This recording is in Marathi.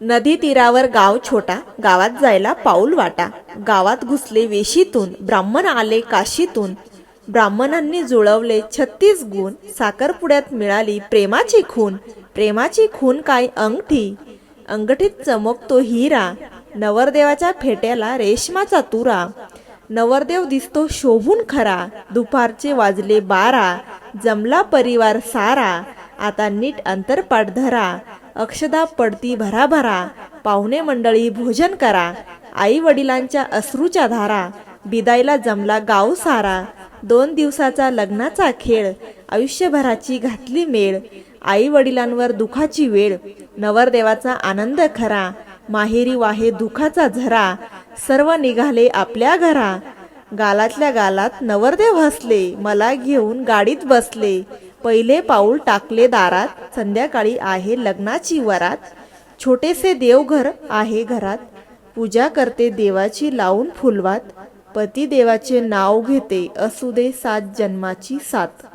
नदी तीरावर गाव छोटा गावात जायला पाऊल वाटा. गावात घुसले वेशीतून ब्राह्मण आले काशीतून. ब्राह्मणांनी जुळवले छत्तीस गुण. साखरपुड्यात मिळाली प्रेमाची खून. प्रेमाची खून काय अंगठी? अंगठीत चमकतो हिरा. नवरदेवाच्या फेट्याला रेशमाचा तुरा. नवरदेव दिसतो शोभून खरा. दुपारचे वाजले बारा. जमला परिवार सारा. आता नीट अंतरपाठ धरा. अक्षदा पडती भराभरा. पाहुणे मंडळी भोजन करा. आई वडिलांच्या अश्रूच्या धारा. बिदायला जमला गाव सारा. दोन दिवसाचा लग्नाचा खेळ. आयुष्यभराची घातली मेळ. आई वडिलांवर दुखाची वेळ. नवरदेवाचा आनंद खरा. माहेरी वाहे दुखाचा झरा. सर्व निघाले आपल्या घरा. गालातल्या गालात नवरदेव हसले. मला घेऊन गाडीत बसले. पहिले पाऊल टाकले दारात संध्याकाळी आहे लग्नाची वरात. छोटेसे देवघर आहे घरात. पूजा करते देवाची लावून फुलवात. पती देवाचे नाव घेते असू दे सात जन्माची साथ.